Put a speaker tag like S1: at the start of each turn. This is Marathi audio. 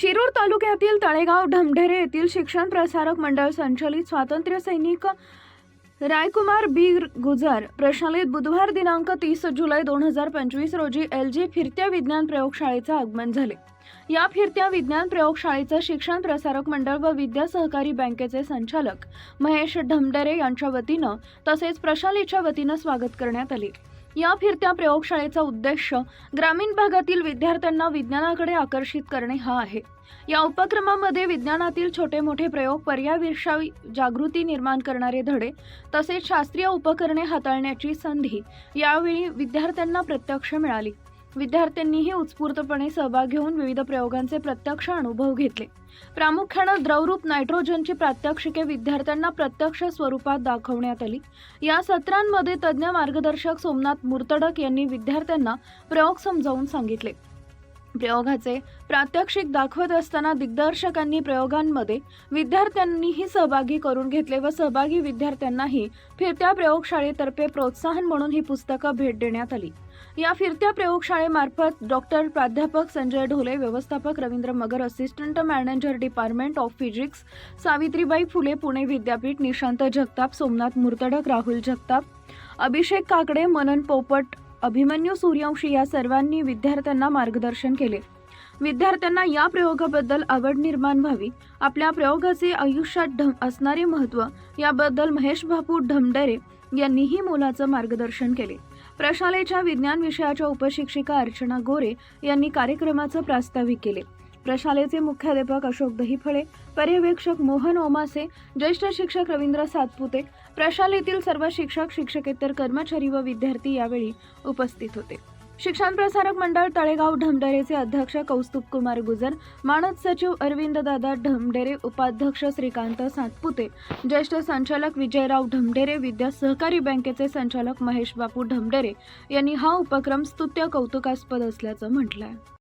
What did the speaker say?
S1: शिरूर तालुक्यातील तळेगाव ढमढेरे येथील शिक्षण प्रसारक मंडळ संचलित स्वातंत्र्य सैनिक रायकुमार बी. गुजर प्रशालेत बुधवार दिनांक तीस जुलै दोन हजार पंचवीस रोजी एल जी फिरत्या विज्ञान प्रयोगशाळेचं आगमन झाले. या फिरत्या विज्ञान प्रयोगशाळेचं शिक्षण प्रसारक मंडळ व विद्या सहकारी बँकेचे संचालक महेश ढमढेरे यांच्या वतीनं तसेच प्रशालेच्या वतीनं स्वागत करण्यात आले. या फिरत्या प्रयोगशाळेचा उद्देश ग्रामीण भागातील विद्यार्थ्यांना विज्ञानाकडे आकर्षित करणे हा आहे. या उपक्रमामध्ये विज्ञानातील छोटे मोठे प्रयोग पर्याविषयी जागृती निर्माण करणारे धडे तसेच शास्त्रीय उपकरणे हाताळण्याची संधी यावेळी विद्यार्थ्यांना प्रत्यक्ष मिळाली. विद्यार्थ्यांनीही उत्स्फूर्तपणे सहभाग घेऊन विविध प्रयोगांचे प्रत्यक्ष अनुभव घेतले. प्रामुख्यानं द्रवरूप नायट्रोजनची प्रात्यक्षिके विद्यार्थ्यांना प्रत्यक्ष स्वरूपात दाखवण्यात आली. या सत्रांमध्ये तज्ज्ञ मार्गदर्शक सोमनाथ मुर्तडक यांनी विद्यार्थ्यांना प्रयोग समजावून सांगितले. प्रयोगाचे प्रात्यक्षिक दाखवत असताना दिग्दर्शकांनी प्रयोगांमध्ये विद्यार्थ्यांनीही सहभागी करून घेतले व सहभागी विद्यार्थ्यांनाही फिरत्या प्रयोगशाळेतर्फे प्रोत्साहन म्हणून ही पुस्तकं भेट देण्यात आली. या फिरत्या प्रयोगशाळेमार्फत डॉक्टर प्राध्यापक संजय ढोले व्यवस्थापक Ravindra Magar assistant manager department of physics Savitribai Phule Pune विद्यापीठ निशांत जगताप सोमनाथ मुर्तडक राहुल जगताप अभिषेक काकडे मनन पोपट अभिमन्यू सूर्यवंशी या सर्वांनी विद्यार्थ्यांना मार्गदर्शन केले. विद्यार्थ्यांना या प्रयोगाबद्दल आवड निर्माण व्हावी आपल्या प्रयोगाचे आयुष्यात ढम असणारे महत्त्व याबद्दल महेश बापू ढमडरे यांनीही मोलाचं मार्गदर्शन केले. प्रशालेच्या विज्ञान विषयाच्या उपशिक्षिका अर्चना गोरे यांनी कार्यक्रमाचं प्रास्ताविक केले. प्रशालेचे मुख्याध्यापक अशोक दहीफळे पर्यवेक्षक मोहन ओमासे ज्येष्ठ शिक्षक रवींद्र सातपुते प्रशालेतील सर्व शिक्षक शिक्षकेतर कर्मचारी व विद्यार्थी यावेळी उपस्थित होते. शिक्षण प्रसारक मंडळ तळेगाव ढमढेरेचे अध्यक्ष कौस्तुभ कुमार गुजर मानद सचिव अरविंद दादा ढमढेरे उपाध्यक्ष श्रीकांत सातपुते ज्येष्ठ संचालक विजयराव ढमढेरे विद्या सहकारी बँकेचे संचालक महेश बापू ढमढेरे यांनी हा उपक्रम स्तुत्य कौतुकास्पद असल्याचं म्हटलंय.